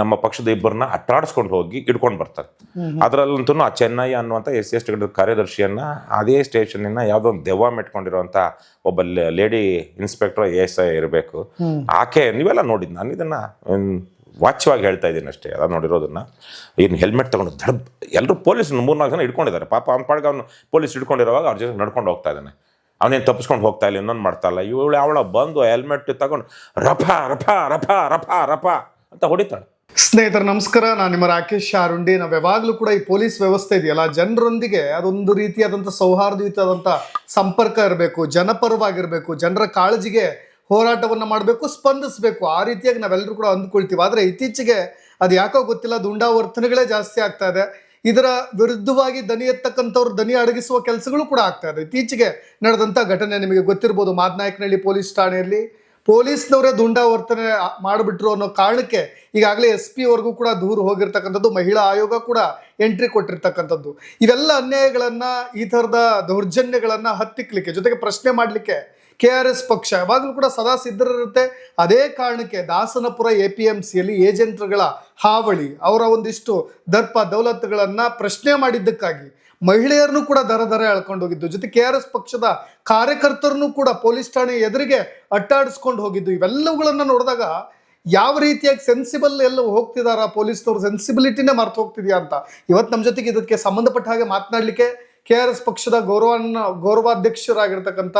ನಮ್ಮ ಪಕ್ಷದ ಇಬ್ಬರನ್ನ ಅಟ್ಟಾಡಿಸ್ಕೊಂಡು ಹೋಗಿ ಇಟ್ಕೊಂಡು ಬರ್ತಾರೆ. ಅದರಲ್ಲಂತೂ ಆ ಚೆನ್ನೈ ಅನ್ನುವಂಥ ಎಸ್ ಸಿ ಎಸ್ ಟಿ ಕಾರ್ಯದರ್ಶಿಯನ್ನ ಅದೇ ಸ್ಟೇಷನಿನ ಯಾವುದೋ ಒಂದು ದೆವ್ವ ಮೆಟ್ಕೊಂಡಿರುವಂಥ ಒಬ್ಬ lady inspector A S I ಇರಬೇಕು. ಆಕೆ ನೀವೆಲ್ಲ ನೋಡಿದ್ ನಾನು ಇದನ್ನ ವಾಚ್ಯವಾಗಿ ಹೇಳ್ತಾ ಇದ್ದೀನಿ ಅಷ್ಟೇ ಎಲ್ಲ ನೋಡಿರೋದನ್ನ. ಇನ್ನು ಹೆಲ್ಮೆಟ್ ತಗೊಂಡು ದಡ್ ಎಲ್ಲರೂ ಪೊಲೀಸ್ ಮೂರ್ನಾಲ್ಕು ಜನ ಇಟ್ಕೊಂಡಿದ್ದಾರೆ ಪಾಪ ಅವ್ನ ಪಾಡ್ಗೆ ಅವನು ಪೊಲೀಸ್ ಇಟ್ಕೊಂಡಿರುವಾಗ ಅವ್ರ ಜೊತೆ ನಡ್ಕೊಂಡು ಹೋಗ್ತಾ ಇದ್ದಾನೆ. ಅವನೇನು ತಪ್ಪಿಸ್ಕೊಂಡು ಹೋಗ್ತಾ ಇಲ್ಲ ಇನ್ನೊಂದು ಮಾಡ್ತಾ ಇಲ್ಲ. ಇವಳು ಅವಳ ಬಂದು ಹೆಲ್ಮೆಟ್ ತಗೊಂಡು ರಫ ರಫ ರಫ ರಫ ರಫ ಅಂತ ಹೊಡಿತಾಳೆ. ಸ್ನೇಹಿತರೆ, ನಮಸ್ಕಾರ. ನಾನು ನಿಮ್ಮ ರಾಕೇಶ್ ಶಾರುಂಡಿ ನಾವು ಯಾವಾಗಲೂ ಕೂಡ ಈ ಪೊಲೀಸ್ ವ್ಯವಸ್ಥೆ ಇದೆಯಲ್ಲ, ಜನರೊಂದಿಗೆ ಅದೊಂದು ರೀತಿಯಾದಂಥ ಸೌಹಾರ್ದಯುತವಾದಂಥ ಸಂಪರ್ಕ ಇರಬೇಕು, ಜನಪರವಾಗಿರಬೇಕು, ಜನರ ಕಾಳಜಿಗೆ ಹೋರಾಟವನ್ನು ಮಾಡಬೇಕು, ಸ್ಪಂದಿಸಬೇಕು. ಆ ರೀತಿಯಾಗಿ ನಾವೆಲ್ಲರೂ ಕೂಡ ಅಂದ್ಕೊಳ್ತೀವಿ. ಆದರೆ ಇತ್ತೀಚೆಗೆ ಅದು ಯಾಕೋ ಗೊತ್ತಿಲ್ಲ, ದುಂಡಾವರ್ತನೆಗಳೇ ಜಾಸ್ತಿ ಆಗ್ತಾ ಇದೆ. ಇದರ ವಿರುದ್ಧವಾಗಿ ದನಿ ಎತ್ತಕ್ಕಂಥವ್ರು ದನಿ ಅಡಗಿಸುವ ಕೆಲಸಗಳು ಕೂಡ ಆಗ್ತಾ ಇದೆ. ಇತ್ತೀಚೆಗೆ ನಡೆದಂಥ ಘಟನೆ ನಿಮಗೆ ಗೊತ್ತಿರ್ಬೋದು. ಮಾದನಾಯಕನಹಳ್ಳಿ ಪೊಲೀಸ್ ಠಾಣೆಯಲ್ಲಿ ಪೊಲೀಸ್ನವರೇ ದುಂಡಾವರ್ತನೆ ಮಾಡಿಬಿಟ್ರು ಅನ್ನೋ ಕಾರಣಕ್ಕೆ ಈಗಾಗಲೇ ಎಸ್ ಪಿ ವರ್ಗೂ ಕೂಡ ದೂರು ಹೋಗಿರ್ತಕ್ಕಂಥದ್ದು, ಮಹಿಳಾ ಆಯೋಗ ಕೂಡ ಎಂಟ್ರಿ ಕೊಟ್ಟಿರ್ತಕ್ಕಂಥದ್ದು. ಇವೆಲ್ಲ ಅನ್ಯಾಯಗಳನ್ನ, ಈ ಥರದ ದೌರ್ಜನ್ಯಗಳನ್ನ ಹತ್ತಿಕ್ಲಿಕ್ಕೆ, ಜೊತೆಗೆ ಪ್ರಶ್ನೆ ಮಾಡಲಿಕ್ಕೆ ಕೆ ಆರ್ ಎಸ್ ಪಕ್ಷ ಯಾವಾಗಲೂ ಕೂಡ ಸದಾ ಸಿದ್ಧರಿರುತ್ತೆ. ಅದೇ ಕಾರಣಕ್ಕೆ ದಾಸನಪುರ ಎ ಪಿ ಎಂ ಸಿಯಲ್ಲಿ ಏಜೆಂಟ್ಗಳ ಹಾವಳಿ, ಅವರ ಒಂದಿಷ್ಟು ದರ್ಪ ದೌಲತ್ತುಗಳನ್ನು ಪ್ರಶ್ನೆ ಮಾಡಿದ್ದಕ್ಕಾಗಿ ಮಹಿಳೆಯರನ್ನು ಕೂಡ ದರ ದರ ಎಳ್ಕೊಂಡು ಹೋಗಿದ್ದು. ಜೊತೆ ಕೆ ಆರ್ ಎಸ್ ಪಕ್ಷದ ಕಾರ್ಯಕರ್ತರನ್ನು ಕೂಡ ಪೊಲೀಸ್ ಠಾಣೆ ಎದುರಿಗೆ ಅಟ್ಟಾಡಿಸ್ಕೊಂಡು ಹೋಗಿದ್ದು. ಇವೆಲ್ಲವುಗಳನ್ನು ನೋಡಿದಾಗ ಯಾವ ರೀತಿಯಾಗಿ ಸೆನ್ಸಿಬಲ್ ಎಲ್ಲ ಹೋಗ್ತಿದಾರ ಪೊಲೀಸ್ನವ್ರು? ಸೆನ್ಸಿಬಿಲಿಟಿನೇ ಮರ್ತು ಹೋಗ್ತಿದ್ಯಾ ಅಂತ. ಇವತ್ತು ನಮ್ಮ ಜೊತೆಗೆ ಇದಕ್ಕೆ ಸಂಬಂಧಪಟ್ಟ ಹಾಗೆ ಮಾತನಾಡಲಿಕ್ಕೆ ಕೆ ಆರ್ ಎಸ್ ಪಕ್ಷದ ಗೌರವನ್ನ, ಗೌರವಾಧ್ಯಕ್ಷರಾಗಿರ್ತಕ್ಕಂಥ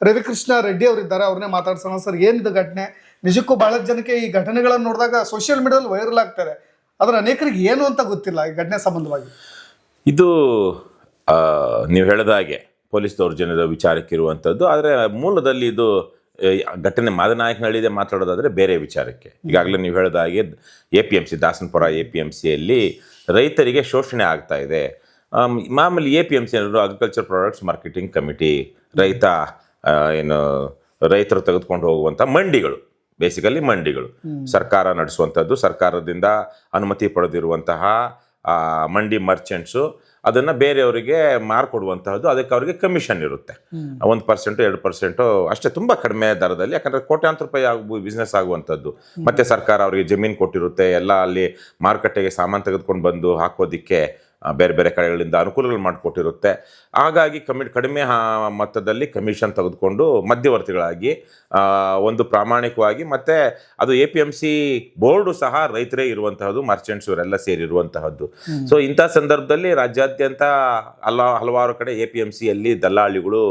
ರವಿಕೃಷ್ಣ ರೆಡ್ಡಿ ಅವರಿದ್ದಾರೆ. ಅವ್ರನ್ನೇ ಮಾತಾಡ್ಸೋಣ. ಸರ್, ಏನಿದೆ ಘಟನೆ? ನಿಜಕ್ಕೂ ಬಹಳ ಜನಕ್ಕೆ ಈ ಘಟನೆಗಳನ್ನು ನೋಡಿದಾಗ ಸೋಷಿಯಲ್ ಮೀಡಿಯಾದಲ್ಲಿ ವೈರಲ್ ಆಗ್ತಾರೆ ಆದರೆ ಅನೇಕರಿಗೆ ಏನು ಅಂತ ಗೊತ್ತಿಲ್ಲ ಈ ಘಟನೆ ಸಂಬಂಧವಾಗಿ. ಇದು ನೀವು ಹೇಳಿದ ಹಾಗೆ ಪೊಲೀಸ್ ದೌರ್ಜನ್ಯದ ವಿಚಾರಕ್ಕೆ ಇರುವಂಥದ್ದು ಆದರೆ ಮೂಲದಲ್ಲಿ ಇದು ಘಟನೆ ಮಾದನಾಯಕನಹಳ್ಳಿದೆ ಮಾತಾಡೋದಾದರೆ ಬೇರೆ ವಿಚಾರಕ್ಕೆ. ಈಗಾಗಲೇ ನೀವು ಹೇಳಿದ ಹಾಗೆ A P M C Dasanapura A P M ಸಿಯಲ್ಲಿ ರೈತರಿಗೆ ಶೋಷಣೆ ಆಗ್ತಾ ಇದೆ. ಮಾಮೂಲಿ ಎ ಪಿ ಎಂ ಸಿ ಅನ್ನೋದು ಅಗ್ರಿಕಲ್ಚರ್ ಪ್ರಾಡಕ್ಟ್ಸ್ ಮಾರ್ಕೆಟಿಂಗ್ ಕಮಿಟಿ ರೈತ ಏನು ರೈತರು ತೆಗೆದುಕೊಂಡು ಹೋಗುವಂಥ ಮಂಡಿಗಳು ಬೇಸಿಕಲಿ ಮಂಡಿಗಳು. ಸರ್ಕಾರ ನಡೆಸುವಂಥದ್ದು ಸರ್ಕಾರದಿಂದ ಅನುಮತಿ ಪಡೆದಿರುವಂತಹ ಮಂಡಿ ಮರ್ಚೆಂಟ್ಸು ಅದನ್ನು ಬೇರೆಯವರಿಗೆ ಮಾರ್ಕೊಡುವಂತಹದ್ದು ಅದಕ್ಕೆ ಅವರಿಗೆ ಕಮಿಷನ್ ಇರುತ್ತೆ. ಒಂದು ಪರ್ಸೆಂಟು ಎರಡು ಪರ್ಸೆಂಟು ಅಷ್ಟೇ ತುಂಬ ಕಡಿಮೆ ದರದಲ್ಲಿ ಯಾಕಂದರೆ ಕೋಟ್ಯಾಂತರ ರೂಪಾಯಿ ಆಗು ಬಿಸ್ನೆಸ್ ಆಗುವಂಥದ್ದು. ಮತ್ತೆ ಸರ್ಕಾರ ಅವರಿಗೆ ಜಮೀನು ಕೊಟ್ಟಿರುತ್ತೆ ಎಲ್ಲ ಅಲ್ಲಿ ಮಾರುಕಟ್ಟೆಗೆ ಸಾಮಾನು ತೆಗೆದುಕೊಂಡು ಬಂದು ಹಾಕೋದಿಕ್ಕೆ. ಬೇರೆ ಬೇರೆ ಕಡೆಗಳಿಂದ ಅನುಕೂಲಗಳು ಮಾಡಿಕೊಟ್ಟಿರುತ್ತೆ. ಹಾಗಾಗಿ ಕಮಿ ಕಡಿಮೆ ಮೊತ್ತದಲ್ಲಿ ಕಮಿಷನ್ ತೆಗೆದುಕೊಂಡು ಮಧ್ಯವರ್ತಿಗಳಾಗಿ ಆ, ಒಂದು ಪ್ರಾಮಾಣಿಕವಾಗಿ ಮತ್ತೆ ಅದು A P M C board ಸಹ ರೈತರೇ ಇರುವಂತಹದ್ದು ಮರ್ಚೆಂಟ್ಸ್ ಇವರೆಲ್ಲ ಸೇರಿರುವಂತಹದ್ದು ಸೊ ಇಂಥ ಸಂದರ್ಭದಲ್ಲಿ ರಾಜ್ಯಾದ್ಯಂತ ಹಲ ಹಲವಾರು ಕಡೆ ಎ ಪಿ ಎಂ ಸಿಯಲ್ಲಿ ದಲ್ಲಾಳಿಗಳು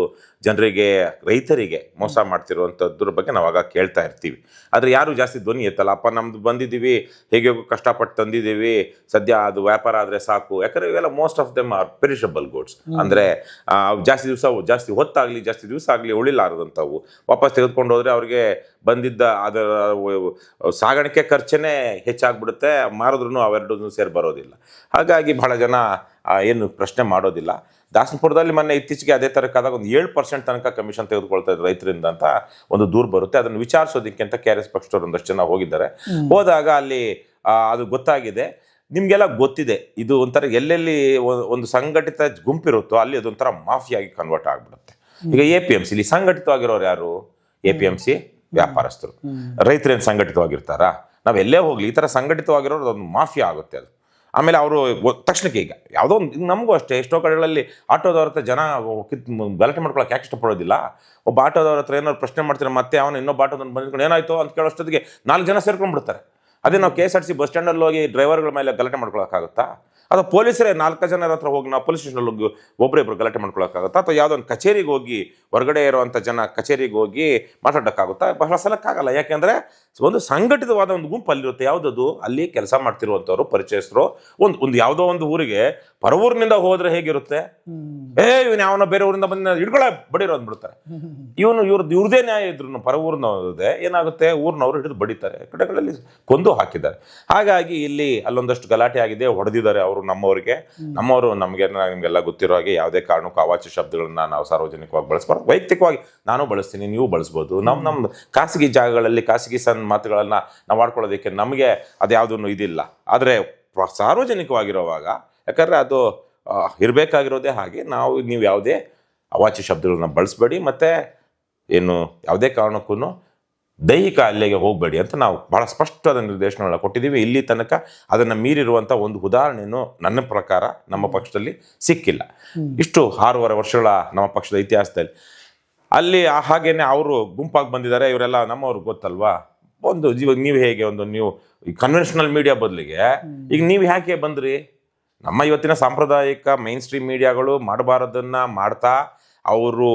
ಜನರಿಗೆ ರೈತರಿಗೆ ಮೋಸ ಮಾಡ್ತಿರುವಂಥದ್ರ ಬಗ್ಗೆ ನಾವು ನಾವಾಗ ಕೇಳ್ತಾ ಇರ್ತೀವಿ. ಆದರೆ ಯಾರು ಜಾಸ್ತಿ ಧ್ವನಿ ಎತ್ತಲ್ಲ ಅಪ್ಪ ನಮ್ದು ಬಂದಿದ್ದೀವಿ ಹೇಗೆ ಕಷ್ಟಪಟ್ಟು ತಂದಿದ್ದೀವಿ ಸದ್ಯ ಅದು ವ್ಯಾಪಾರ ಆದರೆ ಸಾಕು. ಯಾಕಂದರೆ ಇವೆಲ್ಲ most of them are perishable goods ಅಂದರೆ ಜಾಸ್ತಿ ದಿವಸ ಜಾಸ್ತಿ ಹೊತ್ತಾಗಲಿ ಜಾಸ್ತಿ ದಿವಸ ಆಗಲಿ ಉಳಿಲಾರದಂಥವು. ವಾಪಸ್ ತೆಗೆದುಕೊಂಡು ಹೋದರೆ ಅವ್ರಿಗೆ ಬಂದಿದ್ದ ಅದರ ಸಾಗಾಣಿಕೆ ಖರ್ಚನೇ ಹೆಚ್ಚಾಗ್ಬಿಡುತ್ತೆ ಮಾರಿದ್ರೂ ಅವೆರಡೂ ಸೇರಿ ಬರೋದಿಲ್ಲ. ಹಾಗಾಗಿ ಬಹಳ ಜನ ಏನು ಪ್ರಶ್ನೆ ಮಾಡೋದಿಲ್ಲ. ದಾಸನಪುರದಲ್ಲಿ ಮೊನ್ನೆ ಇತ್ತೀಚೆಗೆ ಅದೇ ಥರಕ್ಕಾದಾಗ ಒಂದು ಏಳು ಪರ್ಸೆಂಟ್ ತನಕ ಕಮಿಷನ್ ತೆಗೆದುಕೊಳ್ತಾ ಇದ್ದಾರೆ ರೈತರಿಂದ ಅಂತ ಒಂದು ದೂರು ಬರುತ್ತೆ. ಅದನ್ನು ವಿಚಾರಿಸೋದಕ್ಕೆ ಅಂತ ಕೆ ಆರ್ ಎಸ್ ಪಕ್ಷದವ್ರು ಒಂದಷ್ಟು ಜನ ಹೋಗಿದ್ದಾರೆ. ಹೋದಾಗ ಅಲ್ಲಿ ಅದು ಗೊತ್ತಾಗಿದೆ. ನಿಮಗೆಲ್ಲ ಗೊತ್ತಿದೆ. ಇದು ಒಂಥರ ಎಲ್ಲೆಲ್ಲಿ ಒಂದು ಸಂಘಟಿತ ಗುಂಪಿರುತ್ತೋ ಅಲ್ಲಿ ಅದೊಂಥರ ಮಾಫಿಯಾಗಿ ಕನ್ವರ್ಟ್ ಆಗಿಬಿಡುತ್ತೆ. ಈಗ ಎ ಪಿ ಎಂ ಇಲ್ಲಿ ಸಂಘಟಿತವಾಗಿರೋರು ಯಾರು? A P M C? ವ್ಯಾಪಾರಸ್ಥರು. ರೈತರೇನು ಸಂಘಟಿತವಾಗಿರ್ತಾರಾ? ನಾವು ಎಲ್ಲೇ ಹೋಗ್ಲಿ ಈ ಥರ ಸಂಘಟಿತವಾಗಿರೋರು ಅದೊಂದು ಮಾಫಿಯಾ ಆಗುತ್ತೆ ಅದು. ಆಮೇಲೆ ಅವರು ತಕ್ಷಣಕ್ಕೆ ಈಗ ಯಾವುದೋ ಒಂದು ನಮಗೂ ಅಷ್ಟೇ ಎಷ್ಟೋ ಕಡೆಗಳಲ್ಲಿ ಆಟೋದವ್ರ ಹತ್ರ ಜನ ಕಿತ್ ಗಲಾಟೆ ಮಾಡ್ಕೊಳಕ್ಕೆ ಯಾಕೆ ಇಷ್ಟಪಡೋದಿಲ್ಲ? ಒಬ್ಬ ಆಟೋದವ್ರ ಹತ್ರ ಏನಾದ್ರು ಪ್ರಶ್ನೆ ಮಾಡ್ತಾರೆ ಮತ್ತೆ ಅವನು ಇನ್ನೊಬ್ಬ ಆಟೋದನ್ನು ಬಂದ್ಕೊಂಡು ಏನಾಯ್ತು ಅಂತ ಕೇಳೋಷ್ಟೊತ್ತಿಗೆ ನಾಲ್ಕು ಜನ ಸೇರ್ಕೊಂಡ್ಬಿಡ್ತಾರೆ. ಅದೇ ನಾವು K S R C bus ಸ್ಟ್ಯಾಂಡಲ್ಲಿ ಹೋಗಿ ಡ್ರೈವರ್ಗಳ ಮೇಲೆ ಗಲಾಟೆ ಮಾಡ್ಕೊಳಕ್ಕಾಗುತ್ತಾ ಅದು ಪೊಲೀಸರೇ ನಾಲ್ಕು ಜನರ ಹತ್ರ ಹೋಗಿ ನಾವು ಪೊಲೀಸ್ ಸ್ಟೇಷನಲ್ಲಿ ಹೋಗಿ ಒಬ್ಬರಿಬ್ಬರು ಗಲಾಟೆ ಮಾಡ್ಕೊಳಕ್ಕಾಗುತ್ತಾ? ಅಥವಾ ಯಾವುದೋ ಒಂದು ಕಚೇರಿಗೆ ಹೋಗಿ ಹೊರಗಡೆ ಇರುವಂಥ ಜನ ಕಚೇರಿಗೆ ಹೋಗಿ ಮಾತಾಡೋಕ್ಕಾಗುತ್ತಾ? ಬಹಳ ಸಲಕ್ಕಾಗಲ್ಲ. ಯಾಕೆಂದರೆ ಒಂದು ಸಂಘಟಿತವಾದ ಒಂದು ಗುಂಪು ಅಲ್ಲಿರುತ್ತೆ. ಯಾವುದದು? ಅಲ್ಲಿ ಕೆಲಸ ಮಾಡ್ತಿರುವಂಥವ್ರು ಪರಿಚಯಸ್ಥರು. ಒಂದು ಒಂದು ಯಾವುದೋ ಒಂದು ಊರಿಗೆ ಪರವೂರಿನಿಂದ ಹೋದ್ರೆ ಹೇಗಿರುತ್ತೆ? ಏ ಇವನು ಯಾವನೋ ಬೇರೆ ಊರಿಂದ ಬಂದ ಹಿಡ್ಕೊಳ ಬಡಿರೋ ಅಂದ್ಬಿಡ್ತಾರೆ. ಇವನು ಇವ್ರದ್ದು ಇವ್ರದೇ ನ್ಯಾಯ ಇದ್ರು ಪರವೂರ್ನವ್ರದೇ ಏನಾಗುತ್ತೆ? ಊರಿನವರು ಹಿಡಿದು ಬಡಿತಾರೆ. ಕಡೆಗಳಲ್ಲಿ ಕೊಂದು ಹಾಕಿದ್ದಾರೆ. ಹಾಗಾಗಿ ಇಲ್ಲಿ ಅಲ್ಲೊಂದಷ್ಟು ಗಲಾಟೆ ಆಗಿದೆ ಹೊಡೆದಿದ್ದಾರೆ ಅವರು. ನಮ್ಮವರಿಗೆ. ನಮ್ಮವರು ನಮಗೆ ನಿಮಗೆಲ್ಲ ಗೊತ್ತಿರೋ ಹಾಗೆ ಯಾವುದೇ ಕಾರಣಕ್ಕೂ ಅವಾಚ್ಯ ಶಬ್ದಗಳನ್ನ ನಾವು ಸಾರ್ವಜನಿಕವಾಗಿ ಬಳಸ್ಬಾರ್ದು. ವೈಯಕ್ತಿಕವಾಗಿ ನಾನು ಬಳಸ್ತೀನಿ ನೀವು ಬಳಸ್ಬೋದು. ನಮ್ಮ ನಮ್ಮ ಖಾಸಗಿ ಜಾಗಗಳಲ್ಲಿ ಖಾಸಗಿ ಸನ್ ಮಾತುಗಳನ್ನು ನಾವು ಆಡ್ಕೊಳ್ಳೋದಕ್ಕೆ ನಮಗೆ ಅದ್ಯಾವುದೂ ಇದಿಲ್ಲ. ಆದರೆ ಸಾರ್ವಜನಿಕವಾಗಿರುವಾಗ ಯಾಕಂದರೆ ಅದು ಇರಬೇಕಾಗಿರೋದೇ ಹಾಗೆ ನಾವು ನೀವು ಯಾವುದೇ ಅವಾಚ್ಯ ಶಬ್ದಗಳನ್ನ ಬಳಸಬೇಡಿ. ಮತ್ತು ಏನು ಯಾವುದೇ ಕಾರಣಕ್ಕೂ ದೈಹಿಕ ಅಲ್ಲಿಗೆ ಹೋಗಬೇಡಿ ಅಂತ ನಾವು ಬಹಳ ಸ್ಪಷ್ಟವಾದ ನಿರ್ದೇಶನಗಳನ್ನ ಕೊಟ್ಟಿದ್ದೀವಿ. ಇಲ್ಲಿ ತನಕ ಅದನ್ನು ಮೀರಿರುವಂಥ ಒಂದು ಉದಾಹರಣೆಯನ್ನು ನನ್ನ ಪ್ರಕಾರ ನಮ್ಮ ಪಕ್ಷದಲ್ಲಿ ಸಿಕ್ಕಿಲ್ಲ. ಇಷ್ಟು ಆರೂವರೆ ವರ್ಷಗಳ ನಮ್ಮ ಪಕ್ಷದ ಇತಿಹಾಸದಲ್ಲಿ. ಅಲ್ಲಿ ಆ ಹಾಗೇನೆ ಅವರು ಗುಂಪಾಗಿ ಬಂದಿದ್ದಾರೆ ಇವರೆಲ್ಲ ನಮ್ಮವ್ರು ಗೊತ್ತಲ್ವಾ? ಒಂದು ಇವಾಗ ನೀವು ಹೇಗೆ ಒಂದು ನೀವು ಕನ್ವೆನ್ಷನಲ್ ಮೀಡಿಯಾ ಬದಲಿಗೆ ಈಗ ನೀವು ಯಾಕೆ ಬಂದ್ರಿ? ನಮ್ಮ ಇವತ್ತಿನ ಸಾಂಪ್ರದಾಯಿಕ ಮೈನ್ ಸ್ಟ್ರೀಮ್ ಮೀಡಿಯಾಗಳು ಮಾಡಬಾರದನ್ನ ಮಾಡ್ತಾ ಅವರು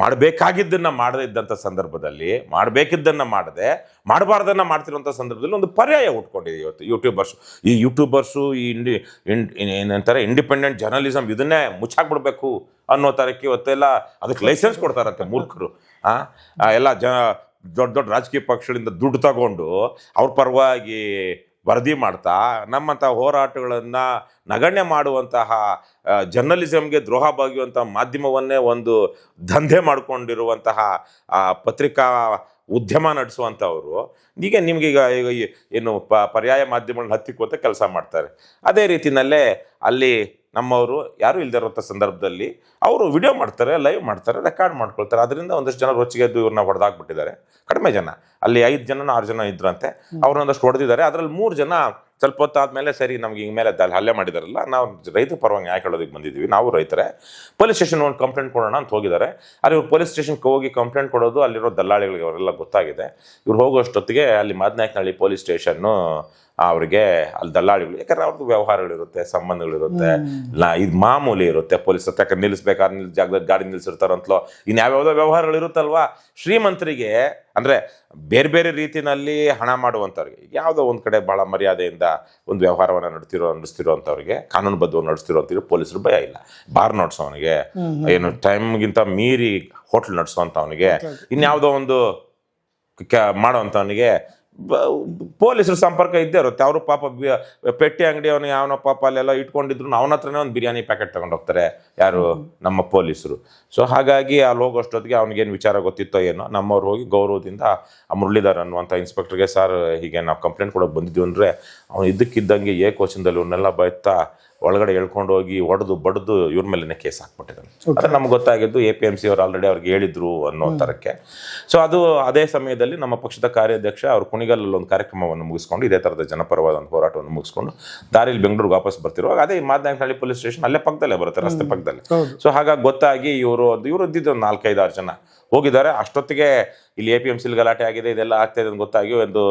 ಮಾಡಬೇಕಾಗಿದ್ದನ್ನು ಮಾಡದೇ ಇದ್ದಂಥ ಸಂದರ್ಭದಲ್ಲಿ, ಮಾಡಬೇಕಿದ್ದನ್ನು ಮಾಡದೆ, ಮಾಡಬಾರ್ದನ್ನು ಮಾಡ್ತಿರುವಂಥ ಸಂದರ್ಭದಲ್ಲಿ ಒಂದು ಪರ್ಯಾಯ ಉಟ್ಕೊಂಡಿದೆ ಇವತ್ತು ಯೂಟ್ಯೂಬರ್ಸು ಈ ಯೂಟ್ಯೂಬರ್ಸು ಈ ಇಂಡಿ ಏನಂತಾರೆ ಇಂಡಿಪೆಂಡೆಂಟ್ ಜರ್ನಲಿಸಮ್ ಇದನ್ನೇ ಮುಚ್ಚಾಕ್ಬಿಡ್ಬೇಕು ಅನ್ನೋ ತರಕ್ಕೆ ಇವತ್ತೆಲ್ಲ ಅದಕ್ಕೆ ಲೈಸೆನ್ಸ್ ಕೊಡ್ತಾರಂತೆ ಮೂರ್ಖರು. ಎಲ್ಲ ಜ ದೊಡ್ಡ ದೊಡ್ಡ ರಾಜಕೀಯ ಪಕ್ಷಗಳಿಂದ ದುಡ್ಡು ತಗೊಂಡು ಅವ್ರ ಪರವಾಗಿ ವರದಿ ಮಾಡ್ತಾ, ನಮ್ಮಂಥ ಹೋರಾಟಗಳನ್ನು ನಗಣ್ಯ ಮಾಡುವಂತಹ ಜರ್ನಲಿಸಮ್ಗೆ ದ್ರೋಹ ಬಾಗಿಯುವಂಥ ಮಾಧ್ಯಮವನ್ನೇ ಒಂದು ದಂಧೆ ಮಾಡಿಕೊಂಡಿರುವಂತಹ ಪತ್ರಿಕಾ ಉದ್ಯಮ ನಡೆಸುವಂಥವ್ರು ಈಗ ನಿಮಗೀಗ ಈಗ ಏನು ಪ, ಪರ್ಯಾಯ ಮಾಧ್ಯಮಗಳನ್ನ ಹತ್ತಿಕ್ಕುವಂತ ಕೆಲಸ ಮಾಡ್ತಾರೆ. ಅದೇ ರೀತಿಯಲ್ಲೇ ಅಲ್ಲಿ ನಮ್ಮವರು ಯಾರು ಇಲ್ಲದೆ ಇರುವಂಥ ಸಂದರ್ಭದಲ್ಲಿ ಅವರು ವಿಡಿಯೋ ಮಾಡ್ತಾರೆ ಲೈವ್ ಮಾಡ್ತಾರೆ ರೆಕಾರ್ಡ್ ಮಾಡ್ಕೊಳ್ತಾರೆ. ಅದರಿಂದ ಒಂದಷ್ಟು ಜನ ರೊಚ್ಚಿಗೆದ್ದು ಇವ್ರನ್ನ ಹೊಡೆದಾಕ್ಬಿಟ್ಟಿದ್ದಾರೆ. ಕಡಿಮೆ ಜನ. ಅಲ್ಲಿ ಐದು ಜನ ಆರು ಜನ ಇದ್ರಂತೆ. ಅವ್ರನ್ನೊಂದಷ್ಟು ಹೊಡೆದಿದ್ದಾರೆ. ಅದರಲ್ಲಿ ಮೂರು ಜನ ಸ್ವಲ್ಪ ಹೊತ್ತಾದ್ಮೇಲೆ ಸರಿ ನಮ್ಗೆ ಹಿಂಗೆ ಮೇಲೆ ಹಲ್ಲೆ ಮಾಡಿದಾರಲ್ಲ ನಾವು ರೈತರ ಪರವಾಗಿ ಯಾಕೆ ಹೇಳೋದಕ್ಕೆ ಬಂದಿದ್ದೀವಿ. ನಾವು ರೈತರೇ. ಪೊಲೀಸ್ ಸ್ಟೇಷನ್ ಒಂದು ಕಂಪ್ಲೇಂಟ್ ಕೊಡೋಣ ಅಂತ ಹೋಗಿದ್ದಾರೆ. ಅಲ್ಲಿ ಇವ್ರು ಪೊಲೀಸ್ ಸ್ಟೇಷನ್ಗೆ ಹೋಗಿ ಕಂಪ್ಲೇಂಟ್ ಕೊಡೋದು ಅಲ್ಲಿರೋ ದಲ್ಲಾಳಿಗಳಿಗೆ ಅವರೆಲ್ಲ ಗೊತ್ತಾಗಿದೆ. ಇವ್ರು ಹೋಗೋಷ್ಟೊತ್ತಿಗೆ ಅಲ್ಲಿ ಮಾದನಾಯಕನಹಳ್ಳಿ ಪೊಲೀಸ್ ಸ್ಟೇಷನ್ನು ಅವ್ರಿಗೆ ಅಲ್ಲಿ ದಲ್ಲಾಳಿಗಳು ಯಾಕಂದ್ರೆ ಅವ್ರದ್ದು ವ್ಯವಹಾರಗಳಿರುತ್ತೆ ಸಂಬಂಧಗಳಿರುತ್ತೆ. ಇದು ಮಾಮೂಲಿ ಇರುತ್ತೆ ಪೊಲೀಸ್ ಯಾಕಂದ್ರೆ ನಿಲ್ಲಿಸ್ಬೇಕಾದ್ರೆ ನಿಲ್ ಜಾಗದಲ್ಲಿ ಗಾಡಿ ನಿಲ್ಸಿರ್ತಾರಂತಲೋ. ಇನ್ನು ಯಾವ್ಯಾವುದೋ ವ್ಯವಹಾರಗಳು ಇರುತ್ತಲ್ವಾ ಶ್ರೀಮಂತರಿಗೆ ಅಂದ್ರೆ ಬೇರೆ ಬೇರೆ ರೀತಿಯಲ್ಲಿ ಹಣ ಮಾಡುವಂಥವ್ರಿಗೆ ಯಾವುದೋ ಒಂದು ಕಡೆ ಭಾಳ ಮರ್ಯಾದೆಯಿಂದ ಒಂದು ವ್ಯವಹಾರವನ್ನು ನಡೆಸ್ತಿರೋ ನಡೆಸ್ತಿರೋಂಥವ್ರಿಗೆ ಕಾನೂನುಬದ್ಧವಾಗಿ ಅಂತಿರೋ ಪೊಲೀಸರು ಭಯ ಇಲ್ಲ. ಬಾರ್ ನಡೆಸೋವನಿಗೆ. ಏನು ಟೈಮ್ಗಿಂತ ಮೀರಿ ಹೋಟ್ಲ್ ನಡೆಸುವಂಥವನಿಗೆ ಇನ್ಯಾವುದೋ ಒಂದು ಮಾಡೋವಂಥವನಿಗೆ ಪೊಲೀಸರು ಸಂಪರ್ಕ ಇದ್ದೇ ಇರುತ್ತೆ. ಅವರು ಪಾಪ ಪೆಟ್ಟಿ ಅಂಗಡಿ ಅವನು ಯಾವನೋ ಪಾಪ ಅಲ್ಲೆಲ್ಲ ಇಟ್ಕೊಂಡಿದ್ರು ಅವನ ಹತ್ರನೇ ಒಂದು ಬಿರಿಯಾನಿ ಪ್ಯಾಕೆಟ್ ತಗೊಂಡು ಹೋಗ್ತಾರೆ ಯಾರು ನಮ್ಮ ಪೊಲೀಸರು. ಸೊ ಹಾಗಾಗಿ ಅಲ್ಲಿ ಹೋಗೋಷ್ಟೊತ್ತಿಗೆ ಅವ್ನಿಗೇನು ವಿಚಾರ ಗೊತ್ತಿತ್ತೋ ಏನೋ ನಮ್ಮವ್ರು ಹೋಗಿ ಗೌರವದಿಂದ ಆ ಮುರಳೀಧರ್ ಅನ್ನುವಂಥ ಇನ್ಸ್ಪೆಕ್ಟರ್ಗೆ ಸರ್ ಹೀಗೆ ನಾವು ಕಂಪ್ಲೇಂಟ್ ಕೊಡೋಕೆ ಬಂದಿದ್ವಿ ಅಂದರೆ ಅವ್ನು ಇದ್ದಕ್ಕಿದ್ದಂಗೆ ಕೋಚಿಂದಲ್ಲಿ ಇವನ್ನೆಲ್ಲ ಬೈತಾ ಒಳಗಡೆ ಎಳ್ಕೊಂಡು ಹೋಗಿ ಒಡೆದು ಬಡ್ದು ಇವ್ರ ಮೇಲೇ ಕೇಸ್ ಹಾಕ್ಬಿಟ್ಟಿದ್ದಾರೆ ಅದು ನಮ್ಗೆ ಗೊತ್ತಾಗಿದ್ದು ಎ ಪಿ ಎಂ ಸಿ ಅವರು ಆಲ್ರೆಡಿ ಅವ್ರಿಗೆ ಹೇಳಿದ್ರು ಅನ್ನೋ ಥರಕ್ಕೆ ಸೊ ಅದು ಅದೇ ಸಮಯದಲ್ಲಿ ನಮ್ಮ ಪಕ್ಷದ ಕಾರ್ಯಾಧ್ಯಕ್ಷ ಅವರು ಕುಣಿಗಲ್ಲಲ್ಲಿ ಒಂದು ಕಾರ್ಯಕ್ರಮವನ್ನು ಮುಗಿಸ್ಕೊಂಡು ಇದೇ ಥರದ ಜನಪರವಾದ ಒಂದು ಹೋರಾಟವನ್ನು ಮುಗಿಸ್ಕೊಂಡು ದಾರಿಲಿ ಬೆಂಗಳೂರಿಗೆ ವಾಪಸ್ ಬರ್ತಿರುವಾಗ ಅದೇ ಮಾದನಾಯಕನಹಳ್ಳಿ ಪೊಲೀಸ್ ಸ್ಟೇಷನ್ ಅಲ್ಲೇ ಪಕ್ಕದಲ್ಲೇ ಬರುತ್ತೆ ರಸ್ತೆ ಪಕ್ಕದಲ್ಲಿ. ಸೊ ಹಾಗಾಗಿ ಗೊತ್ತಾಗಿ ಇವರು ಇವರು ಇದ್ದಿದ್ದು ಒಂದು ನಾಲ್ಕೈದಾರು ಜನ. ಹೋಗಿದ್ದಾರೆ. ಅಷ್ಟೊತ್ತಿಗೆ ಇಲ್ಲಿ ಎ ಪಿ ಎಂ ಸಿಲ್ ಗಲಾಟೆ ಆಗಿದೆ. ಇದೆಲ್ಲ ಆಗ್ತಾ ಇದೆ ಅಂತ ಗೊತ್ತಾಗಿ ಒಂದು